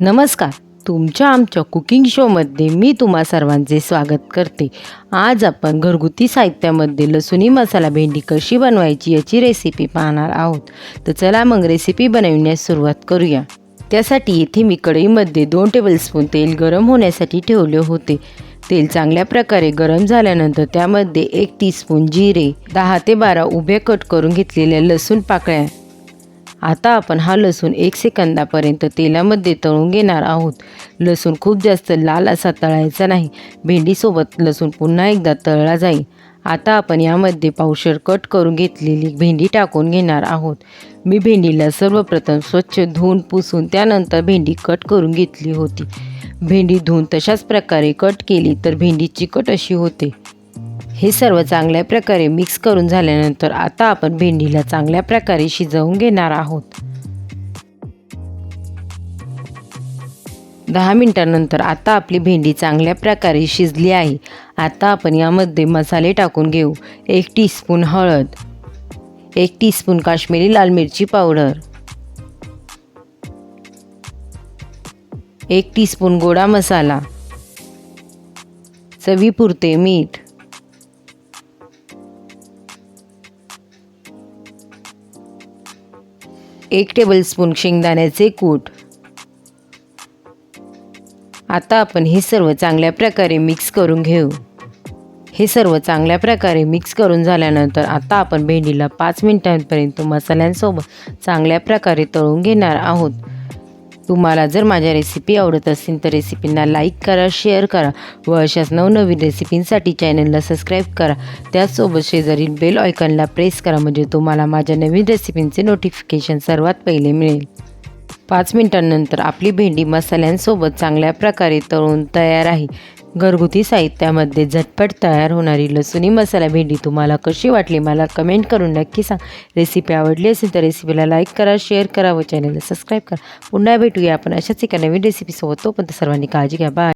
नमस्कार. तुमच्या आमच्या कुकिंग शोमध्ये मी तुम्हा सर्वांचे स्वागत करते. आज आपण घरगुती साहित्यामध्ये लसुणी मसाला भेंडी कशी बनवायची याची रेसिपी पाहणार आहोत. तर चला मग रेसिपी बनवण्यास सुरुवात करूया. त्यासाठी येथे मी कढईमध्ये दोन टेबलस्पून तेल गरम होण्यासाठी ठेवले होते. तेल चांगल्या प्रकारे गरम झाल्यानंतर त्यामध्ये एक टीस्पून जिरे दहा ते बारा उभे कट करून घेतलेल्या लसूण पाकळ्या आता आपण हा लसूण एक सेकंदापर्यंत तेलामध्ये तळून घेणार आहोत. लसूण खूप जास्त लाल असा तळायचा नाही. भेंडीसोबत लसूण पुन्हा एकदा तळला जाईल. आता आपण यामध्ये पावशर कट करून घेतलेली भेंडी टाकून घेणार आहोत. मी भेंडीला सर्वप्रथम स्वच्छ धुवून पुसून त्यानंतर भेंडी कट करून घेतली होती. भेंडी धुवून तशाच प्रकारे कट केली तर भेंडी चिकट अशी होते. हे सर्व चांगल्या प्रकारे मिक्स करून झाल्यानंतर आता आपण भेंडीला चांगल्या प्रकारे शिजवून घेणार आहोत. दहा मिनिटांनंतर आता आपली भेंडी चांगल्या प्रकारे शिजली आहे. आता आपण यामध्ये मसाले टाकून घेऊ. एक टीस्पून हळद एक टीस्पून काश्मीरी लाल मिरची पावडर एक टीस्पून गोडा मसाला चवीपुरते मीठ एक टेबलस्पून शेंगदाण्याचे कूट. आता आपण हे सर्व चांगल्या प्रकारे मिक्स करून घेऊ. हे सर्व चांगल्या प्रकारे मिक्स करून झाल्यानंतर आता आपण भेंडीला पाच मिनिटांपर्यंत मसाल्यांसोबत चांगल्या प्रकारे तळून घेणार आहोत. तुम्हाला जर माझ्या रेसिपी आवडत असतील तर रेसिपींना लाईक करा शेअर करा व अशाच नवनवीन रेसिपींसाठी चॅनलला सबस्क्राईब करा. त्याचसोबत शेजारील बेल आयकॉनला प्रेस करा म्हणजे तुम्हाला माझ्या नवीन रेसिपींचे नोटिफिकेशन सर्वात पहिले मिळेल. पाच मिनिटांनंतर आपली भेंडी मसाल्यांसोबत चांगल्या प्रकारे तळून तयार आहे. घरगुती साहित्यामध्ये झटपट तयार होणारी लसुणी मसाला भेंडी तुम्हाला कशी वाटली मला कमेंट करून नक्की सांग. रेसिपी आवडली असेल तर रेसिपीला लाईक करा शेअर करा व चॅनलला सबस्क्राईब करा. पुन्हा भेटूया आपण अशाच एका नवीन रेसिपीसोबत तोपर्यंत सर्वांनी काळजी घ्या. बाय